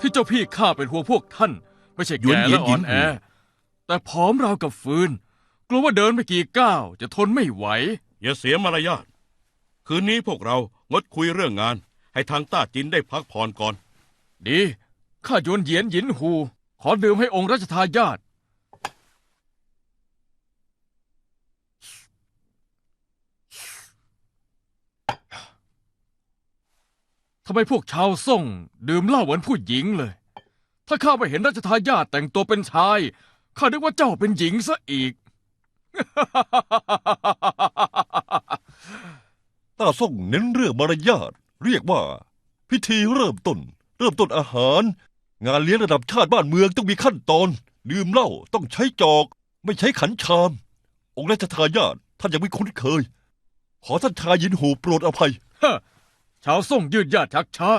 ที่เจ้าพี่ข้าเป็นห่วงพวกท่าน ไม่ใช่หยวนแก่เหยียและนอ่อนหยินแอ แต่ผอมราวกับฟืน กลัวว่าเดินไม่กี่ก้าวจะทนไม่ไหว อย่าเสียมารยาท คืนนี้พวกเรางดคุยเรื่องงาน ให้ทางต้าจินได้พักผ่อนก่อน ดี ข้าหยวนเหยียนหยินหู ขอดื่มให้องค์รัชทายาท ทำไมพวกชาวซ่ง ดื่มเหล้าเหมือนผู้หญิงเลย ถ้าข้าไปเห็นรัชทายาทแต่งตัวเป็นชาย ข้านึกว่าเจ้าเป็นหญิงซะอีก ต้าส่งเน้นเรื่องมารยาท เรียกว่า พิธีเริ่มต้น เริ่มต้นอาหาร งานเลี้ยงระดับชาติบ้านเมืองต้องมีขั้นตอน ดื่มเหล้าต้องใช้จอก ไม่ใช้ขันชาม องค์ราชทายาทท่านยังไม่คุ้นเคย ขอท่านชายยินหูโปรดอภัย ชาวซ่งยืดยาดชักช้า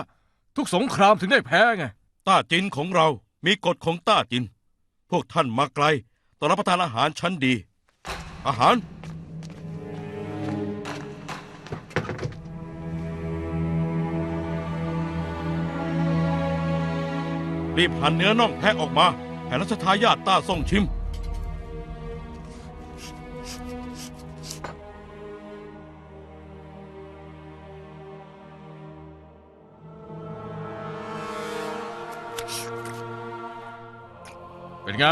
ทุกสงครามถึงได้แพ้ไง ต้าจินของเรามีกฎของต้าจิน พวกท่านมาไกลต้องรับประทานอาหารชั้นดี อาหาร รีบหั่นเนื้อน่องแพะออกมาให้รัชทายาทต้าส่งชิม เป็นไง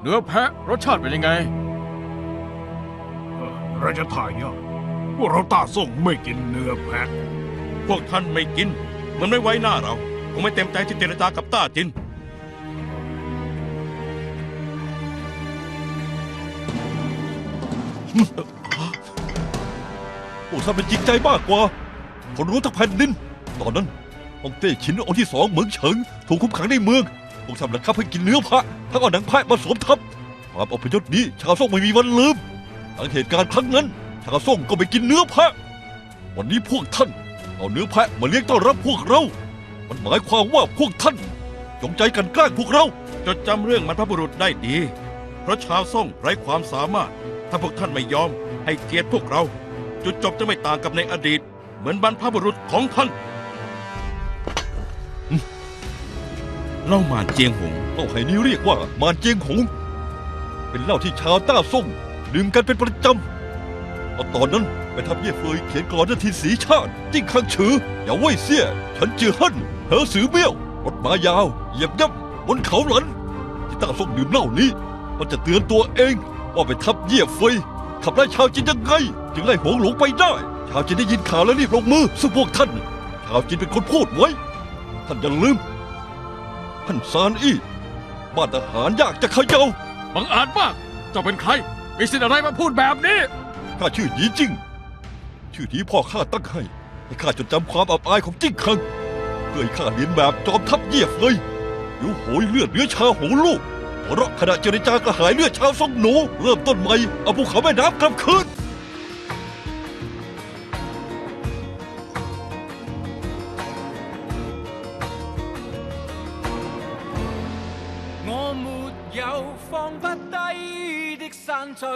เนื้อแพะรสชาติเป็นยังไง ราชทายาทพวกเราตาส่งไม่กินเนื้อแพะ พวกท่านไม่กิน มันไม่ไว้หน้าเราคงไม่เต็มใจที่เจรจากับต้าจิน โอ้ท่านเป็นจริงใจมากกว่า คนรู้ทั้งแผ่นดิน ตอนนั้น องเต้ชินองค์ที่สองเหมืองเฉิงถูกคุมขังในเมืององค์ทำบังคับให้กินเนื้อพระทั้งเอาหนังแพะมาสวมทับความอพยพนี้ชาวซ่งไม่มีวันลืมหลังเหตุการณ์ครั้งนั้นชาวซ่งก็ไปกินเนื้อแพะวันนี้พวกท่านเอาเนื้อแพะมาเลี้ยงต้อนรับพวกเรา มันหมายความว่าพวกท่านจงใจกันแกล้งพวกเรา จดจำเรื่องมันพระบุรุษได้ดี เพราะชาวซ่งไร้ความสามารถ ถ้าพวกท่านไม่ยอมให้เกียรติพวกเรา จุดจบจะไม่ต่างกับในอดีต เหมือนบรรพบุรุษของท่าน เล่าหมานเจียงหง เหล้าไหนี้เรียกว่ามานเจียงหง เป็นเหล้าที่ชาวต้าซ่งดื่มกันเป็นประจำเอาตอนนั้นไปทำเย่เฟยเขียนกรอนนาทีสีชาติ จิ้งคังฉืออย่าเว่ยเสีย ฉันจือฮั่นเหอสือเบี้ยวรถมายาว เหยียบย่ำบนเขาหลัน ที่ต้าซ่งดื่มเหล้านี้ มันจะเตือนตัวเองว่าไปทับเย่เฟยขับไล่ชาวจีนยังไง จึงไล่หงหลงไปได้ ชาวจีนได้ยินข่าวแล้วรีบลงมือสู้พวกท่าน ชาวจีนเป็นคนพูดไว้ ท่านอย่าลืม ท่านซานอี้บ้านทหารยากจะเขย่าบังอาจมากเจ้าเป็นใคร มีสิทธิ์อะไรมาพูดแบบนี้ ข้าชื่อหยีจิ้ง ชื่อที่พ่อข้าตั้งให้ ให้ข้าจดจำความอับอายของจิ้งคัง เพื่อให้ข้าเรียนแบบจอมทัพเยียบเลยหิวโหยเลือดเนื้อชาโหลูกหัวเราะขณะเจรจากระหายเลือดชาวซองหนู เริ่มต้นใหม่เอาภูเขาแม่น้ำกลับคืน 有放不低的山翠。